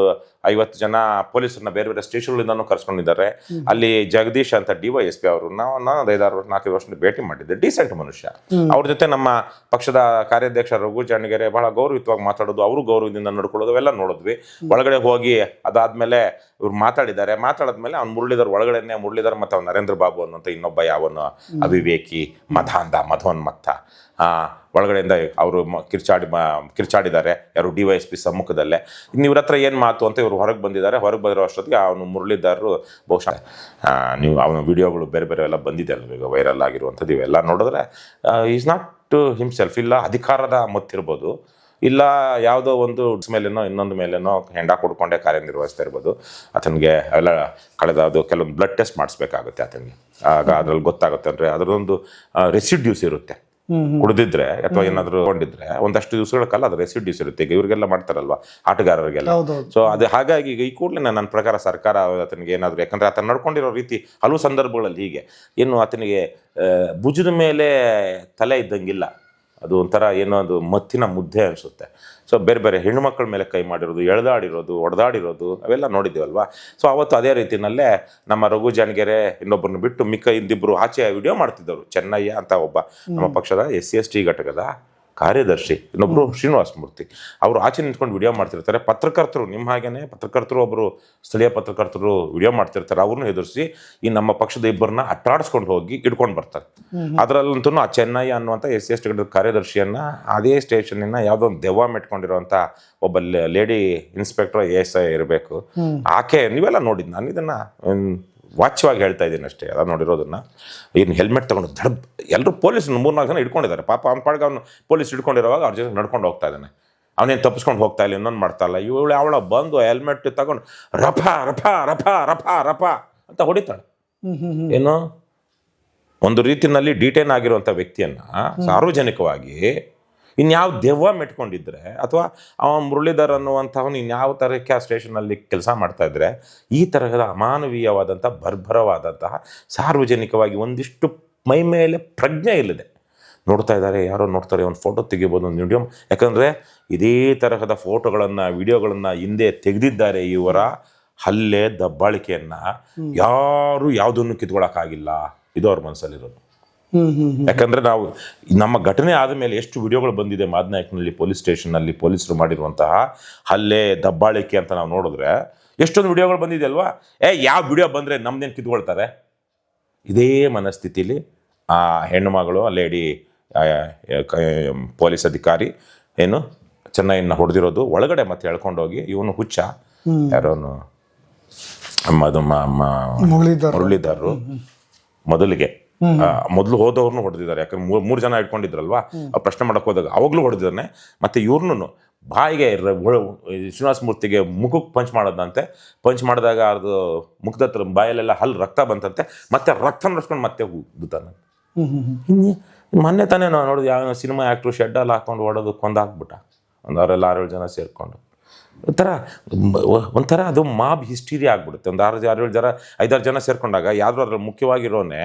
ಐವತ್ತು ಜನ ಪೊಲೀಸರನ್ನ ಬೇರೆ ಬೇರೆ ಸ್ಟೇಷನ್ಗಳಿಂದನೂ ಕರ್ಸ್ಕೊಂಡಿದ್ದಾರೆ. ಅಲ್ಲಿ ಜಗದೀಶ್ ಅಂತ ಡಿ ವೈ ಎಸ್ ಪಿ ಅವರು ನಾವು ನಾನು ಒಂದು ಐದಾರು ವರ್ಷ ನಾಲ್ಕೈದು ವರ್ಷ ಭೇಟಿ ಮಾಡಿದ್ದೆ. ಡಿಸೆಂಟ್ ಮನುಷ್ಯ. ಅವ್ರ ಜೊತೆ ನಮ್ಮ ಪಕ್ಷದ ಕಾರ್ಯಾಧ್ಯಕ್ಷ ರಘು ಜಾಣಗೆರೆ ಬಹಳ ಗೌರವಿತವಾಗಿ ಮಾತಾಡೋದು ಅವರು ಗೌರವದಿಂದ ನೋಡ್ಕೊಳ್ಳೋದು ಅವೆಲ್ಲ ನೋಡಿದ್ವಿ. ಒಳಗಡೆ ಹೋಗಿ ಅದಾದ್ಮೇಲೆ ಇವ್ರು ಮಾತಾಡಿದ್ದಾರೆ. ಮಾತಾಡಿದ್ಮೇಲೆ ಅವ್ನು ಮುರಳೀಧರ್ ಒಳಗಡೆನೆ ಮುರಳೀಧರ್ ಮತ್ತು ಅವ್ನು ನರೇಂದ್ರ ಬಾಬು ಅನ್ನೋಂಥ ಇನ್ನೊಬ್ಬ ಯಾವನು? ಅವಿವೇಕಿ ಮಧಾಂಧ ಮಧೋನ್ಮತ್ತ. ಆ, ಒಳಗಡೆಯಿಂದ ಅವರು ಕಿರ್ಚಾಡಿ ಕಿರ್ಚಾಡಿದ್ದಾರೆ. ಯಾರು ಡಿ ವೈ ಎಸ್ ಪಿ ಸಮ್ಮುಖದಲ್ಲೇ. ಇನ್ನು ಇವ್ರ ಹತ್ರ ಏನು ಮಾತು ಅಂತ ಇವರು ಹೊರಗೆ ಬಂದಿದ್ದಾರೆ. ಹೊರಗೆ ಬಂದಿರೋ ಅಷ್ಟೊತ್ತಿಗೆ ಅವನು ಮುರಳಿದ್ದಾರರು ಬಹುಶಃ ನೀವು ಅವನ ವಿಡಿಯೋಗಳು ಬೇರೆ ಬೇರೆ ಎಲ್ಲ ಬಂದಿದೆ ಅಲ್ವ ಈಗ ವೈರಲ್ ಆಗಿರುವಂಥದ್ದು. ಇವೆಲ್ಲ ನೋಡಿದ್ರೆ ಈಸ್ ನಾಟ್ ಹಿಮ್ಸೆಲ್ಫ್ ಇಲ್ಲ, ಅಧಿಕಾರದ ಮತ್ತಿರ್ಬೋದು. ಇಲ್ಲ, ಯಾವುದೋ ಒಂದು ಮೇಲೇನೋ, ಇನ್ನೊಂದು ಮೇಲೇನೋ ಹೆಂಡ ಕೊಡ್ಕೊಂಡೇ ಕಾರ್ಯನಿರ್ವಹಿಸ್ತಾ ಇರ್ಬೋದು. ಆತನಿಗೆ ಎಲ್ಲ ಕಳೆದ ಅದು ಕೆಲವೊಂದು ಬ್ಲಡ್ ಟೆಸ್ಟ್ ಮಾಡಿಸ್ಬೇಕಾಗುತ್ತೆ ಆತನಿಗೆ. ಆಗ ಅದ್ರಲ್ಲಿ ಗೊತ್ತಾಗುತ್ತೆ ಅಂದರೆ ಅದರದೊಂದು ರೆಸಿಡ್ಯೂಸ್ ಇರುತ್ತೆ. ಕುಡಿದಿದ್ರೆ ಅಥವಾ ಏನಾದ್ರು ಕೊಂಡಿದ್ರೆ ಒಂದಷ್ಟು ದಿವಸಗಳ ಕಾಲ ಅದು ರೆಸಿಡ್ಯೂಸ್ ಇರುತ್ತೆ. ಈಗ ಇವ್ರಿಗೆಲ್ಲ ಮಾಡ್ತಾರಲ್ವಾ? ಆಟಗಾರರಿಗೆಲ್ಲ. ಸೊ ಅದು ಹಾಗಾಗಿ ಈಗ ಈ ಕೂಡಲೇ ನನ್ನ ಪ್ರಕಾರ ಸರ್ಕಾರ ಆತನಿಗೆ ಏನಾದ್ರು ಯಾಕಂದ್ರೆ ಆತನ ನಡ್ಕೊಂಡಿರೋ ರೀತಿ ಹಲವು ಸಂದರ್ಭಗಳಲ್ಲಿ ಹೀಗೆ. ಏನು ಆತನಿಗೆ ಭುಜದ ಮೇಲೆ ತಲೆ ಇದ್ದಂಗಿಲ್ಲ. ಅದು ಒಂಥರ ಏನೋ ಒಂದು ಮತ್ತಿನ ಮುದ್ದೆ ಅನಿಸುತ್ತೆ. ಸೊ ಬೇರೆ ಬೇರೆ ಹೆಣ್ಣುಮಕ್ಕಳ ಮೇಲೆ ಕೈ ಮಾಡಿರೋದು ಎಳೆದಾಡಿರೋದು ಒಡೆದಾಡಿರೋದು ಅವೆಲ್ಲ ನೋಡಿದ್ದೀವಲ್ವಾ? ಸೊ ಅವತ್ತು ಅದೇ ರೀತಿಯಲ್ಲೇ ನಮ್ಮ ರಘು ಜಾನ್ಗೆರೆ ಇನ್ನೊಬ್ಬರನ್ನು ಬಿಟ್ಟು ಮಿಕ್ಕ ಇಂದಿಬ್ಬರು ಆಚೆ ವಿಡಿಯೋ ಮಾಡ್ತಿದ್ದವರು ಚೆನ್ನಯ್ಯ ಅಂತ ಒಬ್ಬ. ನಮ್ಮ ಪಕ್ಷದ ಎಸ್ ಸಿ ಎಸ್ ಟಿ ಘಟಕದ ಕಾರ್ಯದರ್ಶಿ ಇನ್ನೊಬ್ರು ಶ್ರೀನಿವಾಸ ಮೂರ್ತಿ. ಅವರು ಆಚೆ ನಿಂತ್ಕೊಂಡು ವಿಡಿಯೋ ಮಾಡ್ತಿರ್ತಾರೆ. ಪತ್ರಕರ್ತರು ನಿಮ್ಮ ಹಾಗೇನೆ ಪತ್ರಕರ್ತರು ಒಬ್ಬರು ಸ್ಥಳೀಯ ಪತ್ರಕರ್ತರು ವಿಡಿಯೋ ಮಾಡ್ತಿರ್ತಾರೆ. ಅವ್ರನ್ನ ಎದುರಿಸಿ ಈ ನಮ್ಮ ಪಕ್ಷದ ಇಬ್ಬರನ್ನ ಅಟ್ಟಾಡಿಸ್ಕೊಂಡು ಹೋಗಿ ಇಟ್ಕೊಂಡು ಬರ್ತಾರೆ. ಅದರಲ್ಲಂತೂ ಆ ಚೆನ್ನೈ ಅನ್ನುವಂಥ ಎಸ್ ಸಿ ಎಸ್ ಟಿ ಕಾರ್ಯದರ್ಶಿಯನ್ನ ಅದೇ ಸ್ಟೇಷನ್ನ ಯಾವುದೋ ಒಂದು ದೆವ್ವ ಮೆಟ್ಕೊಂಡಿರುವಂಥ ಒಬ್ಬ lady inspector A S I ಇರಬೇಕು. ಆಕೆ ನೀವೆಲ್ಲ ನೋಡಿದ್ ನಾನು ಇದನ್ನ ವಾಚ್ಯವಾಗಿ ಹೇಳ್ತಾ ಇದ್ದೀನಿ ಅಷ್ಟೇ ಅದ ನೋಡಿರೋದನ್ನ. ಏನು ಹೆಲ್ಮೆಟ್ ತಗೊಂಡು ದಡ್ ಎಲ್ಲರೂ ಪೊಲೀಸ್ ಮೂರ್ನಾಲ್ಕು ಜನ ಇಟ್ಕೊಂಡಿದ್ದಾರೆ ಪಾಪ ಅವ್ನ ಪಾಡ್ಗೆ ಅವನು ಪೊಲೀಸ್ ಇಟ್ಕೊಂಡಿರುವಾಗ ಅವ್ರ ಜೊತೆ ನಡ್ಕೊಂಡು ಹೋಗ್ತಾ ಇದ್ದಾನೆ. ಅವನೇನು ತಪ್ಪಿಸ್ಕೊಂಡು ಹೋಗ್ತಾ ಇಲ್ಲ, ಇನ್ನೊಂದು ಮಾಡ್ತಾ ಇಲ್ಲ. ಇವಳು ಅವಳ ಬಂದು ಹೆಲ್ಮೆಟ್ ತಗೊಂಡು ರಫ ರಫ ರಫ ರಫ ರಫ ಅಂತ ಹೊಡಿತಾಳೆ. ಏನು? ಒಂದು ರೀತಿಯಲ್ಲಿ ಡಿಟೈನ್ ಆಗಿರುವಂಥ ವ್ಯಕ್ತಿಯನ್ನ ಸಾರ್ವಜನಿಕವಾಗಿ ಇನ್ಯಾವ ದೆವ್ವ ಮೆಟ್ಕೊಂಡಿದ್ರೆ ಅಥವಾ ಅವ ಮುರಳೀಧರ್ ಅನ್ನುವಂಥವನು ಇನ್ಯಾವ ತರಹಕ್ಕೆ ಆ ಸ್ಟೇಷನಲ್ಲಿ ಕೆಲಸ ಮಾಡ್ತಾ ಇದ್ರೆ ಈ ತರಹದ ಅಮಾನವೀಯವಾದಂಥ ಬರ್ಬರವಾದಂತಹ ಸಾರ್ವಜನಿಕವಾಗಿ ಒಂದಿಷ್ಟು ಮೈ ಮೇಲೆ ಪ್ರಜ್ಞೆ ಇಲ್ಲದೆ ನೋಡ್ತಾ ಇದ್ದಾರೆ. ಯಾರೋ ನೋಡ್ತಾರೆ ಒಂದು ಫೋಟೋ ತೆಗಿಬೋದು ಒಂದು ವಿಡಿಯೋ. ಯಾಕಂದರೆ ಇದೇ ತರಹದ ಫೋಟೋಗಳನ್ನು ವಿಡಿಯೋಗಳನ್ನು ಹಿಂದೆ ತೆಗೆದಿದ್ದಾರೆ ಇವರ ಹಲ್ಲೆ ದಬ್ಬಾಳಿಕೆಯನ್ನು. ಯಾರು ಯಾವುದನ್ನು ಕಿತ್ಕೊಳ್ಳೋಕ್ಕಾಗಿಲ್ಲ ಇದು ಅವ್ರ ಮನಸ್ಸಲ್ಲಿರೋದು. ಯಾಕಂದ್ರೆ ನಾವು ನಮ್ಮ ಘಟನೆ ಆದ ಮೇಲೆ ಎಷ್ಟು ವಿಡಿಯೋಗಳು ಬಂದಿದೆ ಮಾದನಾಯಕನಲ್ಲಿ ಪೊಲೀಸ್ ಸ್ಟೇಷನ್ನಲ್ಲಿ ಪೊಲೀಸರು ಮಾಡಿರುವಂತಹ ಹಲ್ಲೆ ದಬ್ಬಾಳಿಕೆ ಅಂತ ನಾವು ನೋಡಿದ್ರೆ ಎಷ್ಟೊಂದು ವಿಡಿಯೋಗಳು ಬಂದಿದೆ ಅಲ್ವಾ? ಏ ಯಾವ ವಿಡಿಯೋ ಬಂದರೆ ನಮ್ದೇನು ಕಿತ್ಕೊಳ್ತಾರೆ ಇದೇ ಮನಸ್ಥಿತಿಲಿ ಆ ಹೆಣ್ಣು ಮಗಳು ಲೇಡಿ ಪೊಲೀಸ್ ಅಧಿಕಾರಿ ಏನು ಚೆನ್ನೈನ ಹೊಡೆದಿರೋದು ಒಳಗಡೆ ಮತ್ತೆ ಹೇಳ್ಕೊಂಡೋಗಿ ಇವನು ಹುಚ್ಚ. ಯಾರೋನು ಮುರಳೀಧರ್ ಮುರಳೀಧರರು. ಮೊದಲಿಗೆ. ಮೊದಲು ಹೋದವ್ರನ್ನು ಹೊಡೆದಿದ್ದಾರೆ. ಯಾಕಂದ್ರೆ ಮೂರ್ ಮೂರು ಜನ ಇಟ್ಕೊಂಡಿದ್ರಲ್ವಾ? ಅವ್ರು ಪ್ರಶ್ನೆ ಮಾಡಕ್ ಹೋದಾಗ ಅವಾಗ್ಲೂ ಹೊಡೆದಿದ್ದಾನೆ. ಮತ್ತೆ ಇವ್ರನ್ನು ಬಾಯಿಗೆ ಶ್ರೀನಿವಾಸ ಮೂರ್ತಿಗೆ ಮುಖಕ್ಕೆ ಪಂಚ್ ಮಾಡೋದಂತೆ. ಪಂಚ್ ಮಾಡಿದಾಗ ಅದು ಮುಖದ ಹತ್ರ ಬಾಯಲ್ಲೆಲ್ಲ ಹಲ್ಲು ರಕ್ತ ಬಂತಂತೆ. ಮತ್ತೆ ರಕ್ತ ನಡ್ಸ್ಕೊಂಡು ಮತ್ತೆ ಹ್ಮ್ ಮೊನ್ನೆ ತಾನೇ ನಾವು ನೋಡಿದ್ವಿ ಯಾವ ಸಿನಿಮಾ ಆ್ಯಕ್ಟ್ರು ಶೆಡ್ಡಲ್ಲಿ ಹಾಕೊಂಡು ಹೊಡೋದು ಕೊಂದಾಕ್ಬಿಟ್ಟ ಒಂದು ಅವರೆಲ್ಲ ಆರೇಳು ಜನ ಸೇರಿಕೊಂಡು. ಒಂಥರ ಒಂಥರ ಅದು ಮಾಬ್ ಹಿಸ್ಟೀರಿ ಆಗ್ಬಿಡುತ್ತೆ. ಒಂದು ಆರು ಆರು ಏಳು ಜನ, ಐದಾರು ಜನ ಸೇರ್ಕೊಂಡಾಗ ಯಾರು ಅದ್ರಲ್ಲಿ ಮುಖ್ಯವಾಗಿರೋನೆ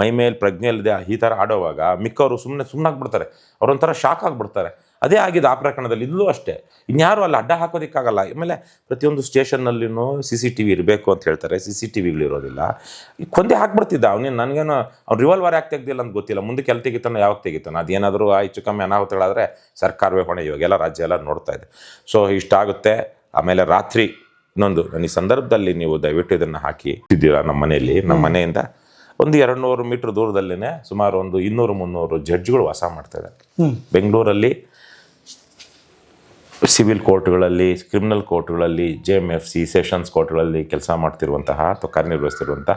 ಮೈ ಮೇಲೆ ಪ್ರಜ್ಞೆ ಇಲ್ಲದೆ ಈ ಥರ ಆಡೋವಾಗ ಮಿಕ್ಕವರು ಸುಮ್ಮನೆ ಸುಮ್ಮನಾಗ್ಬಿಡ್ತಾರೆ ಅವ್ರೊಂಥರ ಶಾಕ್ ಆಗ್ಬಿಡ್ತಾರೆ. ಅದೇ ಆಗಿದೆ ಆ ಪ್ರಕರಣದಲ್ಲಿ. ಇಲ್ಲೂ ಅಷ್ಟೇ. ಇನ್ಯಾರು ಅಲ್ಲಿ ಅಡ್ಡ ಹಾಕೋದಕ್ಕಾಗಲ್ಲ. ಆಮೇಲೆ ಪ್ರತಿಯೊಂದು ಸ್ಟೇಷನ್ನಲ್ಲಿನೂ ಸಿ ಸಿ ಟಿ ವಿ ಇರಬೇಕು ಅಂತ ಹೇಳ್ತಾರೆ. ಸಿ ಸಿ ಟಿ ವಿಗಳಿರೋದಿಲ್ಲ ಕೊಂದೆ ಹಾಕ್ಬಿಡ್ತಿದ್ದ. ಅವನೇನು ನನಗೇನು ಅವ್ನು ರಿವಾಲ್ವರ್ ಯಾಕೆ ತೆಗ್ದಿಲ್ಲ ಅಂತ ಗೊತ್ತಿಲ್ಲ. ಮುಂದೆ ಕೆಲ ತೆಗಿತಾನೆ ಯಾವಾಗ ತೆಗಿತಾನೆ. ಅದೇನಾದರೂ ಹೆಚ್ಚು ಕಮ್ಮಿ ಅನಾಹುತಗಳಾದರೆ ಸರ್ಕಾರವೇ ಹೊಣೆ. ಇವಾಗೆಲ್ಲ ರಾಜ್ಯ ಎಲ್ಲ ನೋಡ್ತಾ ಇದೆ. ಸೊ ಇಷ್ಟಾಗುತ್ತೆ ಆಮೇಲೆ ರಾತ್ರಿ ಇನ್ನೊಂದು ನನ್ನ ಈ ಸಂದರ್ಭದಲ್ಲಿ ನೀವು ದಯವಿಟ್ಟು ಇದನ್ನು ಹಾಕಿ ಇದ್ದೀರಾ ನಮ್ಮ ಮನೆಯಲ್ಲಿ? ನಮ್ಮ ಮನೆಯಿಂದ ಒಂದು ಎರಡು ನೂರು ಮೀಟ್ರ್ ದೂರದಲ್ಲೇ ಸುಮಾರು ಒಂದು ಇನ್ನೂರು ಮುನ್ನೂರು ಜಡ್ಜ್ಗಳು ವಾಸ ಮಾಡ್ತಾ ಇದ್ದಾರೆ. ಬೆಂಗಳೂರಲ್ಲಿ ಸಿವಿಲ್ ಕೋರ್ಟ್ಗಳಲ್ಲಿ, criminal ಕೋರ್ಟ್ಗಳಲ್ಲಿ, J M F C, sessions ಕೋರ್ಟ್ಗಳಲ್ಲಿ ಕೆಲಸ ಮಾಡ್ತಿರುವಂತಹ ಅಥವಾ ಕಾರ್ಯನಿರ್ವಹಿಸ್ತಿರುವಂಥ